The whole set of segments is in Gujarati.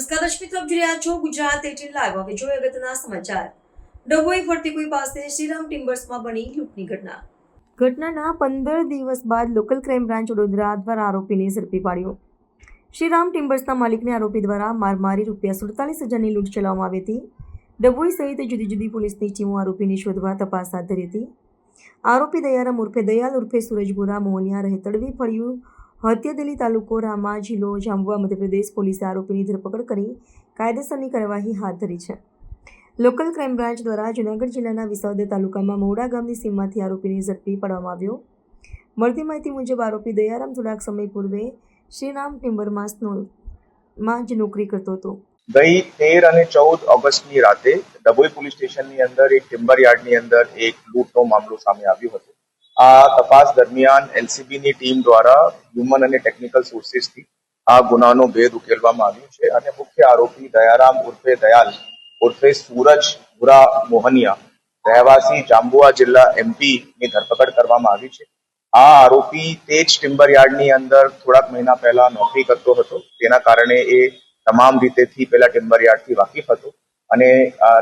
નમસ્કાર, દર્શક મિત્રો જોઈ રહ્યા છો ગુજરાત એટીન લાઈવ હવે જોઈએ અગત્યના સમાચાર. ડભોઈ ફરતી કોઈ પાસે શ્રીરામ ટિમ્બર્સમાં બની લૂંટની ઘટના. ઘટનાના પંદર દિવસ બાદ લોકલ ક્રાઇમ બ્રાન્ચ વડોદરા દ્વારા આરોપીને ઝડપી પાડ્યો. શ્રીરામ ટિમ્બર્સના માલિકને આરોપી દ્વારા માર મારી રૂપિયા સુડતાલીસ હજારની લૂંટ ચલાવવામાં આવી હતી. ડભોઈ સહિત જુદી જુદી પોલીસની ટીમો આરોપીને શોધવા તપાસ હાથ ધરી હતી. આરોપી દયારામ ઉર્ફે દયાલ ઉર્ફે સુરજપુરા મોહનિયા રહે તડવી ફળિયું હત્યાદેલી તાલુકો, રામા જિલ્લો, જાંબુવા મધ્યપ્રદેશ પોલીસે આરોપીની ધરપકડ કરી કાયદેસરની કાર્યવાહી હાથ ધરી છે. લોકલ ક્રાઇમ બ્રાન્ચ દ્વારા જૂનાગઢ જિલ્લાના વિસાવદર તાલુકામાં મોડા ગામની સીમમાંથી આરોપીને ઝડપી પાડવામાં આવ્યો. મળતી માહિતી મુજબ આરોપી દયારામ થોડાક સમય પૂર્વે શ્રીરામ ટિમ્બર માસનો, માં જ નોકરી કરતો હતો. ગઈ તેર અને ચૌદ ઓગસ્ટની રાતે ડભોઈ પોલીસ સ્ટેશનની અંદર, એક ટિમ્બર યાર્ડની અંદર એક લૂંટનો મામલો સામે આવ્યો હતો. આ તપાસ દરમિયાન એલસીબીની ટીમ દ્વારા હ્યુમન અને ટેકનિકલ સોર્સિસથી આ ગુનાનો ભેદ ઉકેલવામાં આવ્યો છે અને મુખ્ય આરોપી દયારામ ઉર્ફે દયાલ ઉર્ફે સૂરજ ભુરા મોહનિયા, રહેવાસી જાંબુઆ જિલ્લા એમપી ની ધરપકડ કરવામાં આવી છે. આ આરોપી તે જ ટિમ્બર યાર્ડની અંદર થોડાક મહિના પહેલા નોકરી કરતો હતો. તેના કારણે એ તમામ રીતેથી પહેલા ટિમ્બર યાર્ડથી વાકેફ હતો અને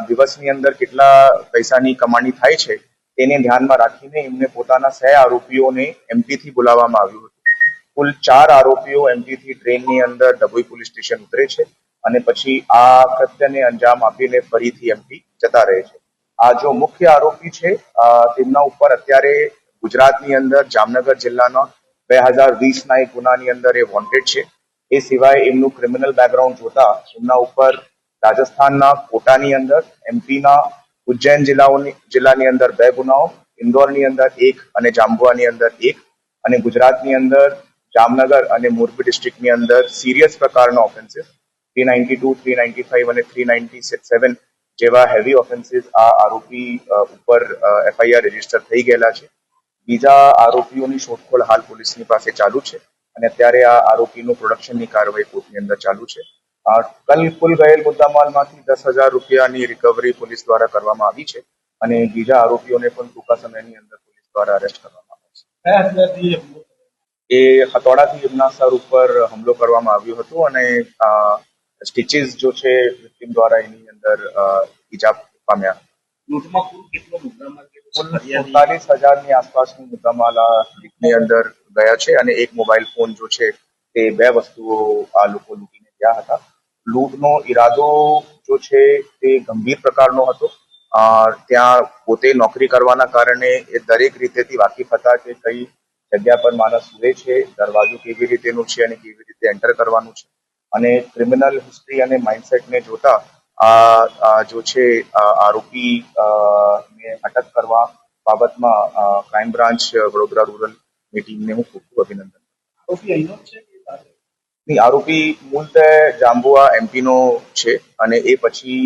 દિવસની અંદર કેટલા પૈસાની કમાણી થાય છે તેને ધ્યાનમાં રાખીને એમને પોતાના સહ આરોપીઓને એમપી થી બોલાવવામાં આવ્યું હતું. કુલ ચાર આરોપીઓ એમપી થી ટ્રેનની અંદર ડભોઈ પોલીસ સ્ટેશન ઉતરે છે અને પછી આ કૃત્યને અંજામ આપીને ફરીથી એમપી જતા રહે છે. આ જો મુખ્ય આરોપી છે તેમના ઉપર અત્યારે ગુજરાતની અંદર જામનગર જિલ્લાના બે હજાર વીસના એક ગુનાની અંદર એ વોન્ટેડ છે. એ સિવાય એમનું ક્રિમિનલ બેકગ્રાઉન્ડ જોતા એમના ઉપર રાજસ્થાનના કોટાની અંદર એમપીના ઉજ્જૈન જિલ્લાઓની જિલ્લાની અંદર બે ગુનાઓ, ઇન્દોરની અંદર એક અને જાંબુઆની અંદર એક, અને ગુજરાતની અંદર જામનગર અને મોરબી ડિસ્ટ્રિક્ટની અંદર સિરિયસ પ્રકારના offences three ninety two three ninety five અને થ્રી નાઇન્ટી સેવન જેવા હેવી ઓફેન્સીસ આ આરોપી ઉપર એફઆઈઆર રજિસ્ટર થઈ ગયેલા છે. બીજા આરોપીઓની શોધખોળ હાલ પોલીસની પાસે ચાલુ છે અને અત્યારે આ આરોપીનું પ્રોડક્શનની કાર્યવાહી કોર્ટની અંદર ચાલુ છે. કલ કુલ ગયેલ મુદ્દામાલમાંથી દસ હજાર રૂપિયાની રિકવરી પોલીસ દ્વારા કરવામાં આવી છે અને બીજા આરોપીઓને પણ ટૂંકા સમયની અંદર પોલીસ દ્વારા અરેસ્ટ કરવામાં આવશે કયા એ હથોડાથી એમના સર ઉપર હુમલો કરવામાં આવ્યો હતો અને સ્ટીચીસ જો છે વિક્ટિમ દ્વારા એની અંદર ઈજા પામ્યા. પોતાલીસ હજારની આસપાસનું મુદ્દામાલ આ લીકની અંદર ગયા છે અને એક મોબાઈલ ફોન જો છે તે બે વસ્તુઓ આ લોકો લૂંટીને ગયા હતા. લૂંટનો ઈરાદો જો છે તે ગંભીર પ્રકારનો હતો. ત્યાં પોતે નોકરી કરવાના કારણે એ દરેક રીતેથી વાકેફ હતા કે કઈ જગ્યા પર માણસ સુવે છે, દરવાજો કેવી રીતેનું છે અને કેવી રીતે એન્ટર કરવાનું છે. અને ક્રિમિનલ હિસ્ટ્રી અને માઇન્ડસેટને જોતા આ જો છે આરોપી ને અટક કરવા બાબતમાં ક્રાઇમ બ્રાન્ચ વડોદરા રૂરલની ટીમને હું ખૂબ ખૂબ અભિનંદન આરોપી અહીંનો છે? આરોપી મૂળતે જાંબુઆ એમપીનો છે અને એ પછી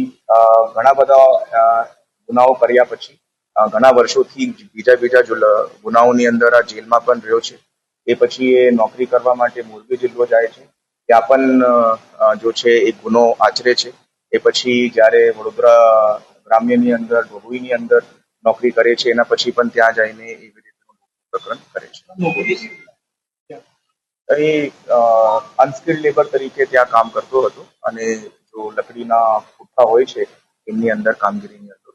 ઘણા બધા ગુનાઓ કર્યા પછી ઘણા વર્ષોથી બીજા બીજા ગુનાઓની અંદર આ જેલમાં પણ રહ્યો છે. એ પછી એ નોકરી કરવા માટે મોરબી જિલ્લો જાય છે. ત્યાં પણ જો છે એ ગુનો આચરે છે. એ પછી જ્યારે વડોદરા ગ્રામ્યની અંદર ડભોઈની અંદર નોકરી કરે છે, એના પછી પણ ત્યાં જઈને એવી રીતે પ્રકરણ કરે છે? એ અનસ્કિલ્ડ લેબર તરીકે ત્યાં કામ કરતો હતો અને જો લકડીના પુઠ્ઠા હોય છે, એમની અંદર કામગીરીની અંદર?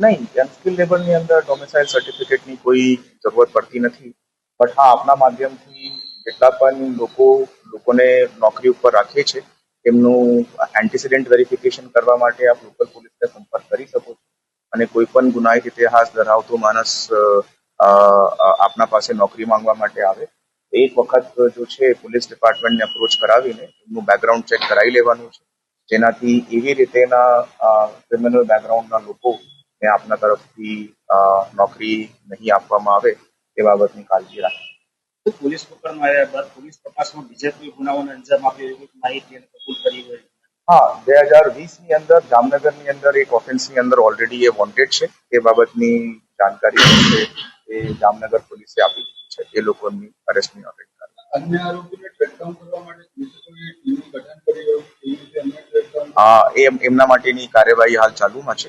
નહીં અનસ્કિલ લેબરની અંદર ડોમિસાઇલ સર્ટિફિકેટની કોઈ જરૂરત પડતી નથી બટ હા, આપના માધ્યમથી જેટલા પણ લોકો, લોકોને નોકરી ઉપર રાખે છે, એમનું એન્ટિસિડન્ટ વેરિફિકેશન કરવા માટે આપ લોકલ પોલીસને સંપર્ક કરી શકો છો અને કોઈ પણ ગુનાહિત ઇતિહાસ ધરાવતો માણસ આપના પાસે નોકરી માંગવા માટે આવે એક વખત જો છે પોલીસ ડિપાર્ટમેન્ટને અપ્રોચ કરાવીને એમનું બેકગ્રાઉન્ડ ચેક કરાવી લેવાનું છે. જેનાથી એવી રીતેના ક્રિમિનલ બેકગ્રાઉન્ડના લોકોને આપના તરફથી નોકરી નહીં આપવામાં આવે એ બાબતની કાળજી રાખે. તો પોલીસ પકડમાં આવ્યા બાદ પોલીસ તપાસમાં બીજા કોઈ ગુનાઓને અંજામ આપ્યો એવી માહિતી કબૂલ કરી હોય? હા બે હજાર વીસની અંદર જામનગરની અંદર એક ઓફેન્સની અંદર ઓલરેડી એ વોન્ટેડ છે. એ બાબતની જાણકારી છે એ જામનગર પોલીસે આપી દીધી છે. એ લોકોની અરેસ્ટની ઓર્ડર અન્ય આરોપીને ટ્રેકડાઉન કરવા માટે ટીમનું ગઠન કરી એમના માટેની કાર્યવાહી હાલ ચાલુમાં છે.